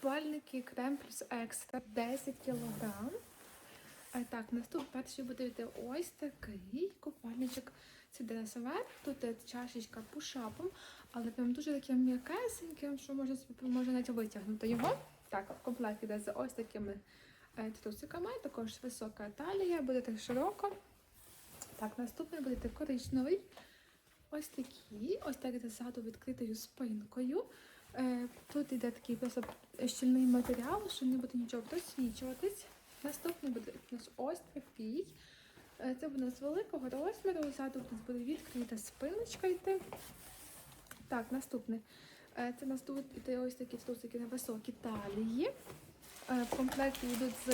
купальники крем плюс екстра 10 кілограм. Е, Так, наступний перший буде йти ось такий купальничок. Це ДСВ, тут чашечка пушапом, але прям дуже таким м'якесеньким, що можна, можна навіть витягнути його. Так, в комплекті йде з ось такими е, трусиками, також висока талія, буде так широко. Так, наступний буде коричневий. Ось такий, ось так ззаду відкритою спинкою. Е, Тут йде такий щільний матеріал, що не буде нічого просвічуватись. Наступний буде у нас ось такий. Е, Це буде з великого розміру. Ззаду тут буде відкрита спиночка йти. Так, наступний. Е, Це у нас тут йде ось такі трусики на високі талії. В комплекті йдуть з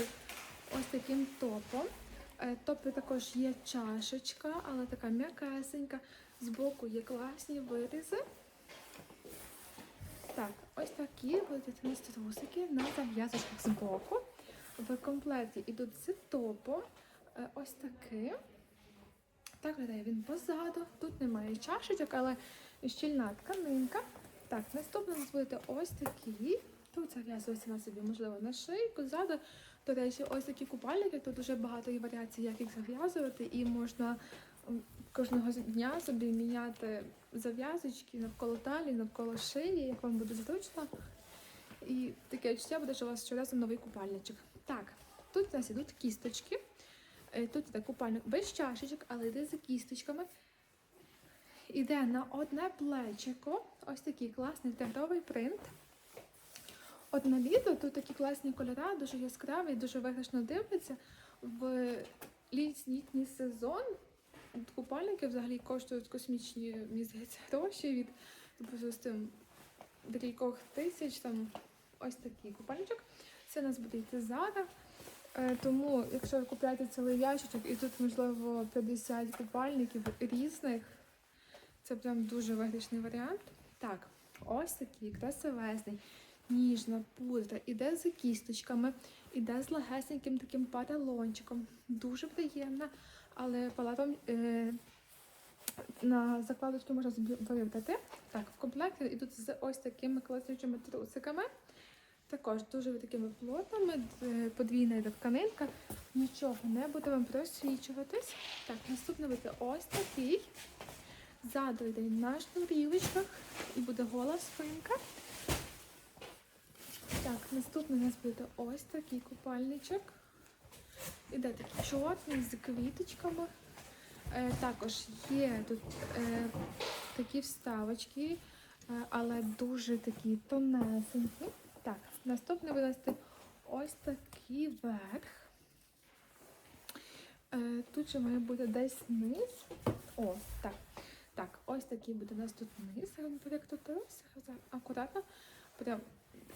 ось таким топом. Топі також є чашечка, але така м'якесенька. Збоку є класні вирізи. Так, ось такі будуть у нас трусики на зав'язочках збоку. В комплекті йдуть з топом. Е, Ось таким. Так виглядає він позаду. Тут немає чашечок, але щільна тканинка. Так, наступне у нас буде ось такі. Тут зав'язується на собі, можливо, на шийку, ззаду. До речі, ось такі купальники. Тут дуже багато варіацій, як їх зав'язувати, і можна кожного дня собі міняти зав'язочки навколо талії, навколо шиї, як вам буде зручно. І таке відчуття буде, що у вас щоразу новий купальничок. Так, тут у нас ідуть кісточки. Е, Тут іде купальник без чашечок, але йде за кісточками. Іде на одне плечико. Ось такий класний тигровий принт. От на відео тут такі класні кольори, дуже яскраві, дуже виграшно дивляться. В літній сезон купальники взагалі коштують космічні здається, гроші від допустим, декількох тисяч. Там ось такий купальничок. Це у нас буде йти Зара. Е, Тому, якщо ви купуєте цілий ящичок, і тут, можливо, 50 купальників різних, це прям дуже виграшний варіант. Так, ось такий красивезний, ніжна пудра, іде за кісточками, іде з легесеньким таким паталончиком. Дуже приємна, але палатом е, на закладочку можна вибрати. Так, в комплекті йдуть з ось такими класнючими трусиками. Також дуже такими плотними, подвійна йде тканинка, нічого не буде вам просвічуватись. Так, наступний буде ось такий. Ззаду йде на шнурівочках і буде гола спинка. Так, наступний у нас буде ось такий купальничок. Іде такий чорний з квіточками. Е, також є тут е, такі вставочки, е, але дуже такі тонесенькі. Так, наступний нас ось такий верх. Е, тут же має бути десь низ. О, так. Так, ось такий буде у нас тут низ. Акуратно. Прям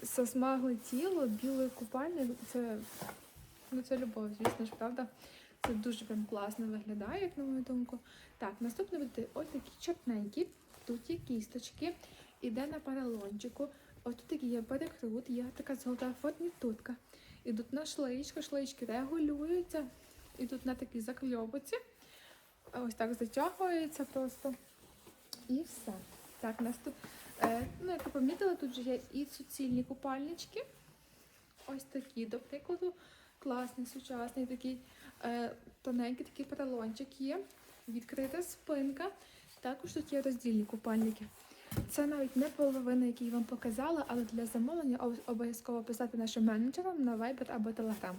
засмагле тіло, білий купальник. Це, ну, це любов, звісно ж, правда. Це дуже прям класно виглядає, як на мою думку. Так, наступний буде такі чорненькі. Тут є кісточки, іде на паралончику. Ось тут такий є перекрут, є така золота форнітутка. Ідуть на шлеєчку, шлеєчки регулюються. Ідуть на такій закльовці. Ось так затягується просто. І все. Так, наступ. Е, ну, як ви помітили, тут же є і суцільні купальнички. Ось такі, до прикладу, класний, сучасний такий е, тоненький такий поролончик є. Відкрита спинка. Також тут є роздільні купальники. Це навіть не половина, які я вам показала, але для замовлення обов'язково писати нашим менеджерам на Viber або Telegram.